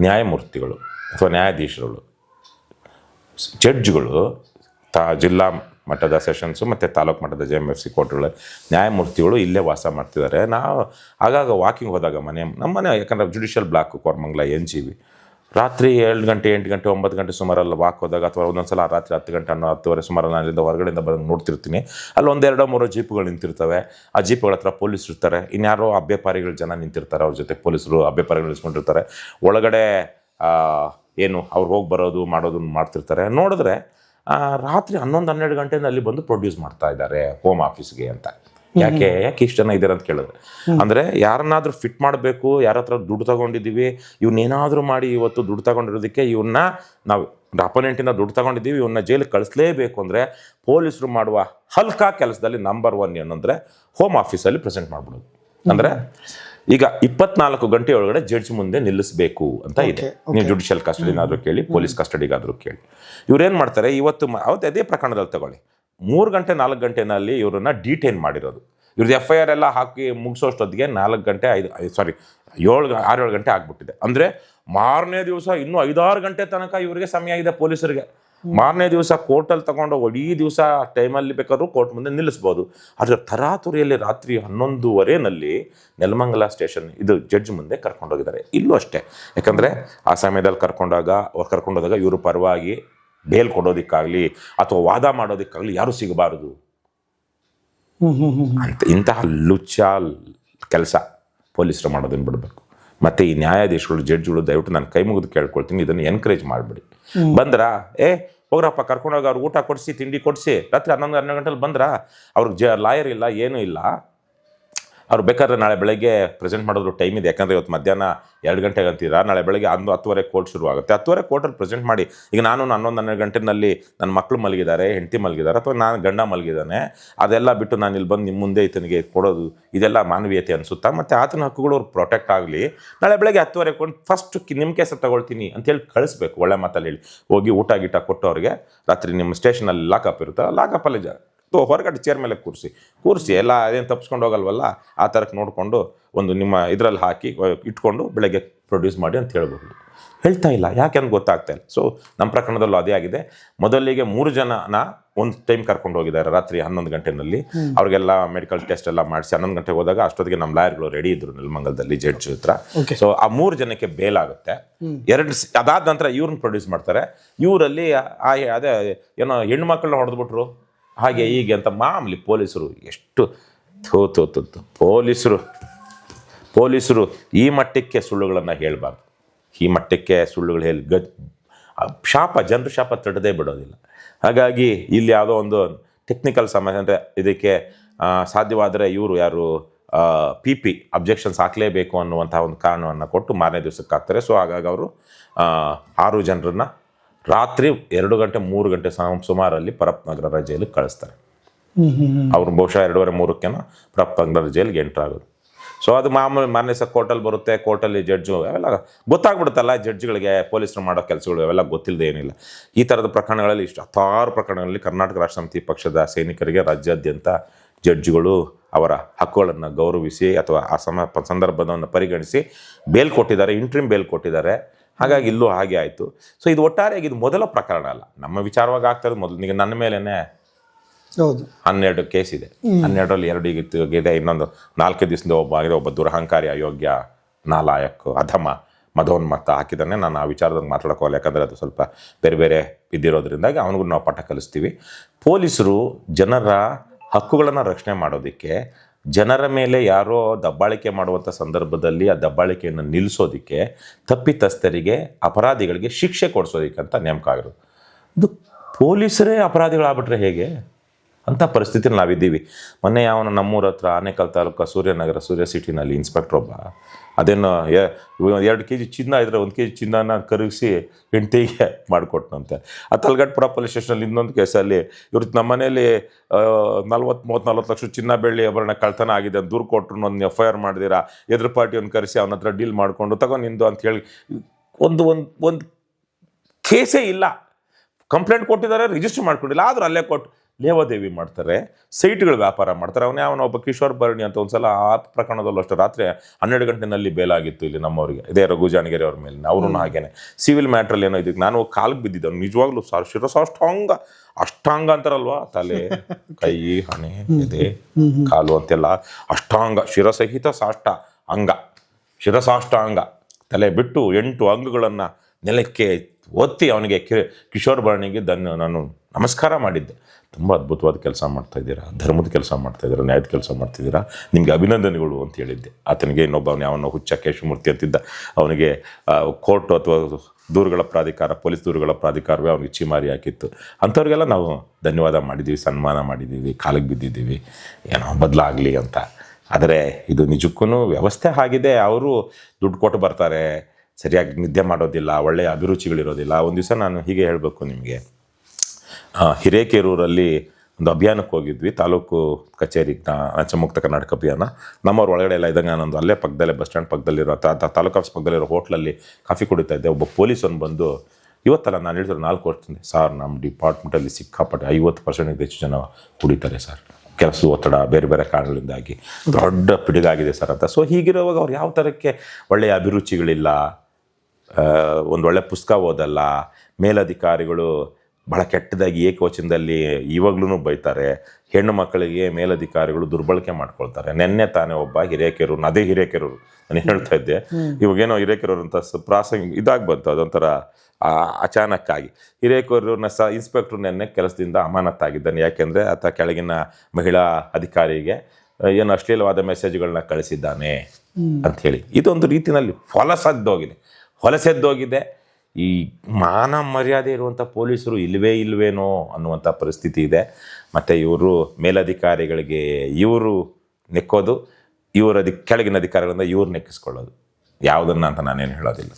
ನ್ಯಾಯಮೂರ್ತಿಗಳು ಅಥವಾ ನ್ಯಾಯಾಧೀಶರುಗಳು. ಜಡ್ಜ್ಗಳು, ತಾ, ಜಿಲ್ಲಾ ಮಟ್ಟದ ಸೆಷನ್ಸು ಮತ್ತು ತಾಲೂಕು ಮಟ್ಟದ ಜೆ ಎಂ ಎಫ್ ಸಿ ಕೋರ್ಟ್ಗಳ ನ್ಯಾಯಮೂರ್ತಿಗಳು ಇಲ್ಲೇ ವಾಸ ಮಾಡ್ತಿದ್ದಾರೆ. ನಾವು ಆಗಾಗ ವಾಕಿಂಗ್ ಹೋದಾಗ ಮನೆ ನಮ್ಮ ಮನೆ ಯಾಕಂದರೆ judicial block, Koramangala, N G B ರಾತ್ರಿ ಏಳು ಗಂಟೆ, ಎಂಟು ಗಂಟೆ, ಒಂಬತ್ತು ಗಂಟೆ ಸುಮಾರಲ್ಲಿ ವಾಕ್ ಹೋದಾಗ ಅಥವಾ ಒಂದೊಂದ್ಸಲ ರಾತ್ರಿ ಹತ್ತು ಗಂಟೆ ಅನ್ನೋ ಹತ್ತುವರೆ ಸುಮಾರು ನಾನು ಅಲ್ಲಿಂದ ಹೊರಗಡೆಯಿಂದ ಬಂದು ನೋಡ್ತಿರ್ತೀನಿ. ಅಲ್ಲಿ ಒಂದೆರಡು, ಮೂರು ಜೀಪ್ಗಳು ನಿಂತಿರ್ತವೆ. ಆ ಜೀಪ್ಗಳ ಹತ್ರ ಪೊಲೀಸ್ ಇರ್ತಾರೆ. ಇನ್ಯಾರೋ ಅಭ್ಯಪಾರಿಗಳು ಜನ ನಿಂತಿರ್ತಾರೆ ಅವ್ರ ಜೊತೆ ಪೊಲೀಸರು ಅಭ್ಯಪಾರಿಗಳು ಇಸ್ಕೊಂಡಿರ್ತಾರೆ. ಒಳಗಡೆ ಏನು ಅವ್ರು ಹೋಗಿ ಬರೋದು, ಮಾಡೋದನ್ನು ಮಾಡ್ತಿರ್ತಾರೆ. ನೋಡಿದ್ರೆ ರಾತ್ರಿ ಹನ್ನೊಂದು, ಹನ್ನೆರಡು ಗಂಟೆಯಿಂದ ಅಲ್ಲಿ ಬಂದು ಪ್ರೊಡ್ಯೂಸ್ ಮಾಡ್ತಾ ಇದ್ದಾರೆ ಹೋಮ್ ಆಫೀಸ್ಗೆ ಅಂತ. ಯಾಕೆ? ಯಾಕೆ ಇಷ್ಟು ಜನ ಇದ್ದಾರೆ ಅಂತ ಕೇಳಿದ್ರೆ. ಅಂದ್ರೆ ಯಾರನ್ನಾದ್ರೂ ಫಿಟ್ ಮಾಡಬೇಕು ಯಾರ ಹತ್ರ ದುಡ್ಡು ತಗೊಂಡಿದ್ದೀವಿ ಇವನ್ನೇನಾದರೂ ಮಾಡಿ ಇವತ್ತು ದುಡ್ಡು ತಗೊಂಡಿರೋದಕ್ಕೆ ಇವನ್ನ ನಾವು ಅಪೋನೆಂಟಿಂದ ದುಡ್ಡು ತಗೊಂಡಿದ್ದೀವಿ ಇವನ್ನ ಜೈಲಿಗೆ ಕಳಿಸ್ಲೇಬೇಕು ಅಂದ್ರೆ ಪೊಲೀಸರು ಮಾಡುವ ಹಲ್ಕಾ ಕೆಲಸದಲ್ಲಿ ನಂಬರ್ ಒನ್ ಏನಂದ್ರೆ ಹೋಮ್ ಆಫೀಸಲ್ಲಿ ಪ್ರೆಸೆಂಟ್ ಮಾಡ್ಬಿಡೋದು. ಅಂದ್ರೆ ಈಗ ಇಪ್ಪತ್ನಾಲ್ಕು ಗಂಟೆ ಒಳಗಡೆ ಜಡ್ಜ್ ಮುಂದೆ ನಿಲ್ಲಿಸಬೇಕು ಅಂತ ಇದೆ. ನೀವು ಜುಡಿಷಿಯಲ್ ಕಸ್ಟಡಿನಾದ್ರೂ ಕೇಳಿ ಪೊಲೀಸ್ ಕಸ್ಟಡಿಗಾದ್ರೂ ಕೇಳಿ. ಇವ್ರೇನ್ ಮಾಡ್ತಾರೆ? ಇವತ್ತು ಅವತ್ತು ಅದೇ ಪ್ರಕರಣದಲ್ಲಿ ತಗೊಳ್ಳಿ. ಮೂರು ಗಂಟೆ ನಾಲ್ಕು ಗಂಟೆನಲ್ಲಿ ಇವ್ರನ್ನ ಡಿಟೈನ್ ಮಾಡಿರೋದು. ಇವ್ರದ್ದು ಎಫ್ ಐ ಆರ್ ಎಲ್ಲ ಹಾಕಿ ಮುಗಿಸೋಷ್ಟೊತ್ತಿಗೆ ನಾಲ್ಕು ಗಂಟೆ ಐದು ಸಾರಿ ಏಳು ಆರು ಏಳು ಗಂಟೆ ಆಗ್ಬಿಟ್ಟಿದೆ. ಅಂದರೆ ಮಾರನೇ ದಿವಸ ಇನ್ನೂ ಐದಾರು ಗಂಟೆ ತನಕ ಇವರಿಗೆ ಸಮಯ ಇದೆ ಪೊಲೀಸರಿಗೆ. ಮಾರನೇ ದಿವಸ ಕೋರ್ಟಲ್ಲಿ ತಗೊಂಡು ಇಡೀ ದಿವಸ ಟೈಮಲ್ಲಿ ಬೇಕಾದ್ರೂ ಕೋರ್ಟ್ ಮುಂದೆ ನಿಲ್ಲಿಸ್ಬೋದು. ಆದರೆ ತರಾತುರಿಯಲ್ಲಿ ರಾತ್ರಿ ಹನ್ನೊಂದುವರೆನಲ್ಲಿ ನೆಲಮಂಗಲ ಸ್ಟೇಷನ್ ಇದು ಜಡ್ಜ್ ಮುಂದೆ ಕರ್ಕೊಂಡೋಗಿದ್ದಾರೆ. ಇಲ್ಲೂ ಅಷ್ಟೇ. ಯಾಕಂದರೆ ಆ ಸಮಯದಲ್ಲಿ ಕರ್ಕೊಂಡಾಗ ಅವ್ರು ಕರ್ಕೊಂಡೋದಾಗ ಇವರು ಪರವಾಗಿ ಬೇಲ್ ಕೊಡೋದಕ್ಕಾಗಲಿ ಅಥವಾ ವಾದ ಮಾಡೋದಕ್ಕಾಗಲಿ ಯಾರು ಸಿಗಬಾರದು. ಅಂತ ಇಂತಹ ಲುಚ್ಚ ಕೆಲಸ ಪೊಲೀಸರು ಮಾಡೋದನ್ನು ಬಿಡಬೇಕು. ಮತ್ತೆ ಈ ನ್ಯಾಯಾಧೀಶಗಳು ಜಡ್ಜ್ಗಳು ದಯವಿಟ್ಟು ನಾನು ಕೈ ಮುಗಿದು ಕೇಳ್ಕೊಳ್ತೀನಿ ಇದನ್ನು ಎನ್ಕರೇಜ್ ಮಾಡಿಬಿಡಿ. ಬಂದ್ರಾ? ಏ ಹೋಗ್ರಪ್ಪ ಕರ್ಕೊಂಡೋಗಿ ಅವ್ರಿಗೆ ಊಟ ಕೊಡಿಸಿ ತಿಂಡಿ ಕೊಡಿಸಿ ರಾತ್ರಿ ಹನ್ನೊಂದು ಹನ್ನೆರಡು ಗಂಟೆಲಿ ಬಂದ್ರಾ? ಅವ್ರಿಗೆ ಜ ಲಾಯರ್ ಇಲ್ಲ ಏನೂ ಇಲ್ಲ. ಅವ್ರು ಬೇಕಾದ್ರೆ ನಾಳೆ ಬೆಳಗ್ಗೆ ಪ್ರೆಸೆಂಟ್ ಮಾಡೋದ್ರ ಟೈಮ್ ಇದೆ. ಯಾಕಂದರೆ ಇವತ್ತು ಮಧ್ಯಾಹ್ನ ಎರಡು ಗಂಟೆಗೆ ಅಂತೀರಾ ನಾಳೆ ಬೆಳಗ್ಗೆ ಹನ್ನೊಂದು ಹತ್ತುವರೆ ಕೋರ್ಟ್ ಶುರುವಾಗುತ್ತೆ. ಹತ್ತುವರೆ ಕೋರ್ಟಲ್ಲಿ ಪ್ರೆಸೆಂಟ್ ಮಾಡಿ, ಈಗ ನಾನು ಹನ್ನೊಂದು ಹನ್ನೆರಡು ಗಂಟೆನಲ್ಲಿ ನನ್ನ ಮಕ್ಕಳು ಮಲಗಿದ್ದಾರೆ, ಹೆಂಡತಿ ಮಲಗಿದ್ದಾರೆ, ಅಥವಾ ನಾನು ಗಂಡ ಮಲಗಿದ್ದಾನೆ, ಅದೆಲ್ಲ ಬಿಟ್ಟು ನಾನು ಇಲ್ಲಿ ಬಂದು ನಿಮ್ಮ ಮುಂದೆ ಈತನಿಗೆ ಕೊಡೋದು, ಇದೆಲ್ಲ ಮಾನವೀಯತೆ ಅನಿಸುತ್ತಾ? ಮತ್ತು ಆತನ ಹಕ್ಕುಗಳು ಅವ್ರು ಪ್ರೊಟೆಕ್ಟ್ ಆಗಲಿ, ನಾಳೆ ಬೆಳಗ್ಗೆ ಹತ್ತುವರೆ ಕೊಂಡು ಫಸ್ಟ್ ನಿಮ್ಮ ಕೇಸ ತಗೊಳ್ತೀನಿ ಅಂತೇಳಿ ಕಳಿಸ್ಬೇಕು. ಒಳ್ಳೆ ಮಾತಲ್ಲಿ ಹೇಳಿ. ಹೋಗಿ ಊಟ ಗೀಟ ಕೊಟ್ಟು ಅವ್ರಿಗೆ, ರಾತ್ರಿ ನಿಮ್ಮ ಸ್ಟೇಷನಲ್ಲಿ ಲಾಕಪ್ ಇರುತ್ತೆ ಲಾಕಪ್ಪಲ್ಲಿ ಜಾ ತೊ ಹೊರಗಡೆ ಚೇರ್ ಮೇಲೆ ಕೂರಿಸಿ. ಕೂರಿಸಿ ಎಲ್ಲ ಅದೇನು ತಪ್ಪಿಸ್ಕೊಂಡು ಹೋಗಲ್ವಲ್ಲ ಆ ಥರಕ್ಕೆ ನೋಡಿಕೊಂಡು ಒಂದು ನಿಮ್ಮ ಇದರಲ್ಲಿ ಹಾಕಿ ಇಟ್ಕೊಂಡು ಬೆಳಗ್ಗೆ ಪ್ರೊಡ್ಯೂಸ್ ಮಾಡಿ ಅಂತ ಹೇಳ್ಬೋದು. ಹೇಳ್ತಾ ಇಲ್ಲ ಯಾಕೆ ಅಂತ ಗೊತ್ತಾಗ್ತಾ ಇಲ್ಲ. ಸೊ ನಮ್ಮ ಪ್ರಕರಣದಲ್ಲೂ ಅದೇ ಆಗಿದೆ. ಮೊದಲಿಗೆ ಮೂರು ಜನನ ಒಂದು ಟೈಮ್ ಕರ್ಕೊಂಡು ಹೋಗಿದ್ದಾರೆ ರಾತ್ರಿ ಹನ್ನೊಂದು ಗಂಟೆನಲ್ಲಿ. ಅವ್ರಿಗೆಲ್ಲ ಮೆಡಿಕಲ್ ಟೆಸ್ಟ್ ಎಲ್ಲ ಮಾಡಿಸಿ ಹನ್ನೊಂದು ಗಂಟೆಗೆ ಹೋದಾಗ ಅಷ್ಟೊತ್ತಿಗೆ ನಮ್ಮ ಲಾಯರ್ಗಳು ರೆಡಿ ಇದ್ರು ನೆಲಮಂಗಲದಲ್ಲಿ ಜಡ್ಜ್ ಹತ್ರ. ಸೊ ಆ ಮೂರು ಜನಕ್ಕೆ ಬೇಲ್ ಆಗುತ್ತೆ. ಎರಡು ಅದಾದ ನಂತರ ಇವ್ರನ್ನ ಪ್ರೊಡ್ಯೂಸ್ ಮಾಡ್ತಾರೆ. ಇವರಲ್ಲಿ ಆ ಅದೇ ಏನೋ ಹೆಣ್ಣು ಮಕ್ಕಳನ್ನ ಹೊಡೆದ್ಬಿಟ್ರು. ಹಾಗೆ ಹೀಗೆ ಅಂತ ಮಾಮೂಲಿ ಪೊಲೀಸರು ಎಷ್ಟು ಥೋ. ಪೊಲೀಸರು ಪೊಲೀಸರು ಈ ಮಟ್ಟಕ್ಕೆ ಸುಳ್ಳುಗಳನ್ನು ಹೇಳಬಾರ್ದು. ಈ ಮಟ್ಟಕ್ಕೆ ಸುಳ್ಳುಗಳು ಹೇಳಿ ಗ ಶಾಪ ಜನರು ಶಾಪ ತಡದೇ ಬಿಡೋದಿಲ್ಲ. ಹಾಗಾಗಿ ಇಲ್ಲಿ ಯಾವುದೋ ಒಂದು ಟೆಕ್ನಿಕಲ್ ಸಮಸ್ಯೆ ಅಂದರೆ ಇದಕ್ಕೆ ಸಾಧ್ಯವಾದರೆ ಇವರು ಯಾರು ಪಿ ಪಿ ಅಬ್ಜೆಕ್ಷನ್ಸ್ ಹಾಕಲೇಬೇಕು ಅನ್ನುವಂಥ ಒಂದು ಕಾರಣವನ್ನು ಕೊಟ್ಟು ಮಾರನೇ ದಿವಸಕ್ಕೆ ಹಾಕ್ತಾರೆ. ಸೊ ಹಾಗಾಗಿ ಅವರು ಆರು ಜನರನ್ನ ರಾತ್ರಿ ಎರಡು ಗಂಟೆ, ಮೂರು ಗಂಟೆ ಸಮ- ಸುಮಾರಲ್ಲಿ ಪರಪ್ ನಗರ ರಜೆಯಲ್ಲಿ ಕಳಿಸ್ತಾರೆ. ಅವ್ರು ಬಹುಶಃ ಎರಡೂವರೆ, ಮೂರಕ್ಕೆನೋ ಪರಪ್ ನಗರ ಜೈಲಿಗೆ ಎಂಟ್ರ್ ಆಗೋದು. ಸೊ ಅದು ಮಾಮೂಲಿ ಮಾನ್ಯ ಸಹ ಕೋರ್ಟಲ್ಲಿ ಬರುತ್ತೆ, ಕೋರ್ಟಲ್ಲಿ ಜಡ್ಜು ಅವೆಲ್ಲ ಗೊತ್ತಾಗ್ಬಿಡುತ್ತಲ್ಲ ಜಡ್ಜ್ಗಳಿಗೆ, ಪೊಲೀಸರು ಮಾಡೋ ಕೆಲಸಗಳು ಅವೆಲ್ಲ ಗೊತ್ತಿಲ್ಲದೆ ಏನಿಲ್ಲ. ಈ ಥರದ ಪ್ರಕರಣಗಳಲ್ಲಿ ಇಷ್ಟು ಹತ್ತಾರು ಪ್ರಕರಣಗಳಲ್ಲಿ ಕರ್ನಾಟಕ ರಾಷ್ಟ್ರ ಸಮಿತಿ ಪಕ್ಷದ ಸೈನಿಕರಿಗೆ ರಾಜ್ಯಾದ್ಯಂತ ಜಡ್ಜ್ಗಳು ಅವರ ಹಕ್ಕುಗಳನ್ನು ಗೌರವಿಸಿ ಅಥವಾ ಆ ಸಮ, ಸಂದರ್ಭವನ್ನು ಪರಿಗಣಿಸಿ ಬೇಲ್ ಕೊಟ್ಟಿದ್ದಾರೆ ಇಂಟ್ರಿಮ್ ಬೇಲ್ ಕೊಟ್ಟಿದ್ದಾರೆ. ಹಾಗಾಗಿ ಇಲ್ಲೂ ಹಾಗೆ ಆಯಿತು. ಸೊ ಇದು ಒಟ್ಟಾರೆಯಾಗಿ ಇದು ಮೊದಲ ಪ್ರಕರಣ ಅಲ್ಲ. ನಮ್ಮ ವಿಚಾರವಾಗಿ ಆಗ್ತಾ ಇರೋದು ಮೊದಲು. ಈಗ ನನ್ನ ಮೇಲೇ ಹೌದು. ಹನ್ನೆರಡು ಕೇಸ್ ಇದೆ. ಹನ್ನೆರಡರಲ್ಲಿ ಎರಡು ಈಗ ಇದೆ ಇನ್ನೊಂದು ನಾಲ್ಕು ದಿವಸದಿಂದ ಒಬ್ಬ ಆಗಿದೆ ಒಬ್ಬ ದುರಹಂಕಾರಿ ಅಯೋಗ್ಯ ನಾಲಾಯಕ್ ಅಧಮ ಮಧೋನ್ಮತ್ತ ಹಾಕಿದ್ದಾನೆ ನಾನು ಆ ವಿಚಾರದಲ್ಲಿ ಮಾತಾಡೋಕ್ಕೋಲ್ಲ ಯಾಕಂದರೆ ಅದು ಸ್ವಲ್ಪ ಬೇರೆ ಬೇರೆ ಇದ್ದಿರೋದ್ರಿಂದಾಗಿ ಅವನಿಗೂ ನಾವು ಪಾಠ ಕಲಿಸ್ತೀವಿ. ಪೊಲೀಸರು ಜನರ ಹಕ್ಕುಗಳನ್ನು ರಕ್ಷಣೆ ಮಾಡೋದಕ್ಕೆ ಜನರ ಮೇಲೆ ಯಾರೋ ದಬ್ಬಾಳಿಕೆ ಮಾಡುವಂಥ ಸಂದರ್ಭದಲ್ಲಿ ಆ ದಬ್ಬಾಳಿಕೆಯನ್ನು ನಿಲ್ಲಿಸೋದಕ್ಕೆ ತಪ್ಪಿತಸ್ಥರಿಗೆ ಅಪರಾಧಿಗಳಿಗೆ ಶಿಕ್ಷೆ ಕೊಡಿಸೋದಕ್ಕೆ ಅಂತ ನೇಮಕ ಆಗಿರೋದು. ಇದು ಪೊಲೀಸರೇ ಅಪರಾಧಿಗಳಾಗ್ಬಿಟ್ರೆ ಹೇಗೆ? ಅಂತ ಪರಿಸ್ಥಿತಿಲಿ ನಾವಿದ್ದೀವಿ. ಮೊನ್ನೆ ಯಾವನು ನಮ್ಮೂರ ಹತ್ರ ಆನೇಕಲ್ ತಾಲೂಕು ಸೂರ್ಯನಗರ ಸೂರ್ಯ ಸಿಟಿನಲ್ಲಿ ಇನ್ಸ್ಪೆಕ್ಟ್ರ್ ಒಬ್ಬ ಅದೇನು ಎರಡು ಕೆ ಜಿ ಚಿನ್ನ ಇದ್ರೆ ಒಂದು ಕೆ ಜಿ ಚಿನ್ನನ ಕರಗಿಸಿ ಹೆಂಡತಿಗೆ ಮಾಡಿಕೊಟ್ನಂತೆ. ಆ ತಲ್ಗಟ್ಪುರ ಪೊಲೀಸ್ ಸ್ಟೇಷನಲ್ಲಿ ಇನ್ನೊಂದು ಕೇಸಲ್ಲಿ ಇವ್ರ ನಮ್ಮ ಮನೇಲಿ ನಲ್ವತ್ತು, ಮೂವತ್ತು, ನಲ್ವತ್ತು ಲಕ್ಷ ಚಿನ್ನ ಬೆಳ್ಳಿ ಆಭರಣ ಕಳ್ತನ ಆಗಿದೆ ಅಂತ ದೂರು ಕೊಟ್ಟರು ಒಂದು ಎಫ್ ಐ ಆರ್ ಮಾಡಿದಿರಾ ಎದುರು ಪಾರ್ಟಿಯನ್ನು ಕರೆಸಿ ಅವನ ಹತ್ರ ಡೀಲ್ ಮಾಡಿಕೊಂಡು ತಗೋ ನಿಂದು ಅಂತ ಹೇಳಿ ಒಂದು ಒಂದು ಒಂದು ಕೇಸೇ ಇಲ್ಲ. ಕಂಪ್ಲೇಂಟ್ ಕೊಟ್ಟಿದ್ದಾರೆ, ರಿಜಿಸ್ಟರ್ ಮಾಡ್ಕೊಂಡಿಲ್ಲ. ಆದರೂ ಅಲ್ಲೇ ಕೊಟ್ಟು ಲೇವಾದೇವಿ ಮಾಡ್ತಾರೆ ಸೈಟ್ಗಳು ವ್ಯಾಪಾರ ಮಾಡ್ತಾರೆ. ಅವನೇ ಅವನ ಒಬ್ಬ ಕಿಶೋರ್ ಭರಣಿ ಅಂತ ಒಂದ್ಸಲ ಆ ಪ್ರಕರಣದಲ್ಲೂ ಅಷ್ಟೇ ರಾತ್ರಿ ಹನ್ನೆರಡು ಗಂಟೆನಲ್ಲಿ ಬೇಲಾಗಿತ್ತು ಇಲ್ಲಿ ನಮ್ಮವರಿಗೆ. ಇದೇ ರಘು ಜಾನಗಿರಿ ಅವ್ರ ಮೇಲೆ ಅವರು ಹಾಗೇನೆ. ಸಿವಿಲ್ ಮ್ಯಾಟ್ರಲ್ಲಿ ಏನೋ ಇದಕ್ಕೆ ನಾನು ಕಾಲ್ಗೆ ಬಿದ್ದಿದ್ದೆ. ಅವ್ನು ನಿಜವಾಗ್ಲೂ ಸಾ ಶಿರಸಾಷ್ಟಾಂಗ ಅಷ್ಟಾಂಗ ಅಂತಾರಲ್ವಾ ತಲೆ ಕೈ ಹಣೆ ಇದೆ ಕಾಲು ಅಂತೆಲ್ಲ ಅಷ್ಟಾಂಗ ಶಿರಸಹಿತ ಸಾಷ್ಟ ಅಂಗ. ಶಿರಸಾಷ್ಟಾಂಗ. ತಲೆ ಬಿಟ್ಟು ಎಂಟು ಅಂಗಗಳನ್ನು ನೆಲಕ್ಕೆ ಒತ್ತಿ ಅವನಿಗೆ ಕಿ- ಕಿಶೋರ್ ಭರಣಿಗೆ ದನ್ ನಾನು ನಮಸ್ಕಾರ ಮಾಡಿದ್ದೆ. ತುಂಬ ಅದ್ಭುತವಾದ ಕೆಲಸ ಮಾಡ್ತಾ ಇದ್ದೀರಾ? ಧರ್ಮದ ಕೆಲಸ ಮಾಡ್ತಾ ಇದ್ದೀರಾ? ನ್ಯಾಯದ ಕೆಲಸ ಮಾಡ್ತಿದ್ದೀರಾ ನಿಮಗೆ ಅಭಿನಂದನೆಗಳು ಅಂತ ಹೇಳಿದ್ದೆ. ಆತನಿಗೆ ಇನ್ನೊಬ್ಬ ಯಾವನೋ ಹುಚ್ಚ ಕೇಶಮೂರ್ತಿ ಅಂತಿದ್ದ. ಅವನಿಗೆ ಕೋರ್ಟ್ ಅಥವಾ ದೂರುಗಳ ಪ್ರಾಧಿಕಾರ, ಪೊಲೀಸ್ ದೂರುಗಳ ಪ್ರಾಧಿಕಾರವೇ ಅವನಿಗೆ ಚೀಮಾರಿ ಹಾಕಿತ್ತು. ಅಂಥವ್ರಿಗೆಲ್ಲ ನಾವು ಧನ್ಯವಾದ ಮಾಡಿದ್ದೀವಿ, ಸನ್ಮಾನ ಮಾಡಿದ್ದೀವಿ, ಕಾಲಿಗೆ ಬಿದ್ದಿದ್ದೀವಿ. ಏನೋ ಬದಲಾಗಲಿ ಅಂತ. ಆದರೆ ಇದು ನಿಜಕ್ಕೂ ವ್ಯವಸ್ಥೆ ಆಗಿದೆ. ಅವರು ದುಡ್ಡು ಕೊಟ್ಟು ಬರ್ತಾರೆ. ಸರಿಯಾಗಿ ನಿದ್ದೆ ಮಾಡೋದಿಲ್ಲ, ಒಳ್ಳೆಯ ಅಭಿರುಚಿಗಳಿರೋದಿಲ್ಲ. ಒಂದು ದಿವಸ ನಾನು ಹೀಗೆ ಹೇಳಬೇಕು ನಿಮಗೆ. ಹಿರೇಕೆರೂರಲ್ಲಿ ಒಂದು ಅಭಿಯಾನಕ್ಕೆ ಹೋಗಿದ್ವಿ. ತಾಲೂಕು ಕಚೇರಿ ನಚಮುಕ್ತ ಕರ್ನಾಟಕ ಅಭಿಯಾನ. ನಮ್ಮವ್ರ ಒಳಗಡೆ ಎಲ್ಲ ಇದ್ದಂಗೆ ನಾನೊಂದು ಅಲ್ಲೇ ಪಕ್ಕದಲ್ಲೇ ಬಸ್ ಸ್ಟ್ಯಾಂಡ್ ಪಕ್ಕದಲ್ಲಿರೋ ತಾಲೂಕು ಆಫೀಸ್ ಪಕ್ಕದಲ್ಲಿರೋ ಹೋಟ್ಲಲ್ಲಿ ಕಾಫಿ ಕುಡಿತಾ ಇದ್ದೆ. ಒಬ್ಬ ಪೊಲೀಸನ್ನು ಬಂದು, ಇವತ್ತಲ್ಲ ನಾನು ಹೇಳಿದ್ರೆ ನಾಲ್ಕು ವರ್ಷದಿಂದ, ಸರ್, ನಮ್ಮ ಡಿಪಾರ್ಟ್ಮೆಂಟಲ್ಲಿ ಸಿಕ್ಕಾಪಟ್ಟೆ ಐವತ್ತು ಪರ್ಸೆಂಟ್ ಹೆಚ್ಚು ಜನ ಕುಡಿತಾರೆ ಸರ್. ಕೆಲಸದ ಒತ್ತಡ, ಬೇರೆ ಬೇರೆ ಕಾರಣಗಳಿಂದಾಗಿ ದೊಡ್ಡ ಪಿಡುಗಾಗಿದೆ ಸರ್ ಅಂತ. ಸೊ ಹೀಗಿರುವಾಗ ಅವ್ರು ಯಾವ ಥರಕ್ಕೆ ಒಳ್ಳೆಯ ಅಭಿರುಚಿಗಳಿಲ್ಲ ಒಂದು ಒಳ್ಳೆ ಪುಸ್ತಕ ಓದಲ್ಲ, ಮೇಲಧಿಕಾರಿಗಳು ಬಹಳ ಕೆಟ್ಟದಾಗಿ ಏಕವಚನದಲ್ಲಿ ಇವಾಗ್ಲೂ ಬೈತಾರೆ. ಹೆಣ್ಣು ಮಕ್ಕಳಿಗೆ ಮೇಲಧಿಕಾರಿಗಳು ದುರ್ಬಳಕೆ ಮಾಡ್ಕೊಳ್ತಾರೆ. ನೆನ್ನೆ ತಾನೇ ಒಬ್ಬ ಹಿರೇಕೆರೂರು ಅದೇ ಹಿರೇಕೆರೂರು ನಾನು ಹೇಳ್ತಾ ಇದ್ದೆ. ಇವಾಗೇನೋ ಹಿರೇಕೆರೂರು ಅಂತ ಪ್ರಾಸಂಗ ಇದಾಗ್ ಬಂತು ಅದೊಂಥರ ಅಚಾನಕ್ಕಾಗಿ. ಹಿರೇಕೆರೂರಿನ ಸ ಇನ್ಸ್ಪೆಕ್ಟರ್ ನೆನ್ನೆ ಕೆಲಸದಿಂದ ಅಮಾನತ್ತಾಗಿದ್ದಾನೆ. ಯಾಕೆಂದರೆ ಆತ ಕೆಳಗಿನ ಮಹಿಳಾ ಅಧಿಕಾರಿಗೆ ಏನು ಅಶ್ಲೀಲವಾದ ಮೆಸೇಜ್ಗಳನ್ನ ಕಳಿಸಿದ್ದಾನೆ ಅಂಥೇಳಿ ಇದೊಂದು ರೀತಿಯಲ್ಲಿ ಹೊಲಸದ್ದೋಗಿದೆ ಹೊಲಸೆದ್ದೋಗಿದೆ ಈ ಮಾನ ಮರ್ಯಾದೆ ಇರುವಂಥ ಪೊಲೀಸರು ಇಲ್ವೇ ಇಲ್ವೇನೋ ಅನ್ನುವಂಥ ಪರಿಸ್ಥಿತಿ ಇದೆ. ಮತ್ತು ಇವರು ಮೇಲಧಿಕಾರಿಗಳಿಗೆ ಇವರು ನೆಕ್ಕೋದು, ಇವರ ಕೆಳಗಿನ ಅಧಿಕಾರಿಗಳಿಂದ ಇವ್ರು ನೆಕ್ಕಿಸ್ಕೊಳ್ಳೋದು. ಯಾವುದನ್ನು ಅಂತ ನಾನೇನು ಹೇಳೋದಿಲ್ಲ.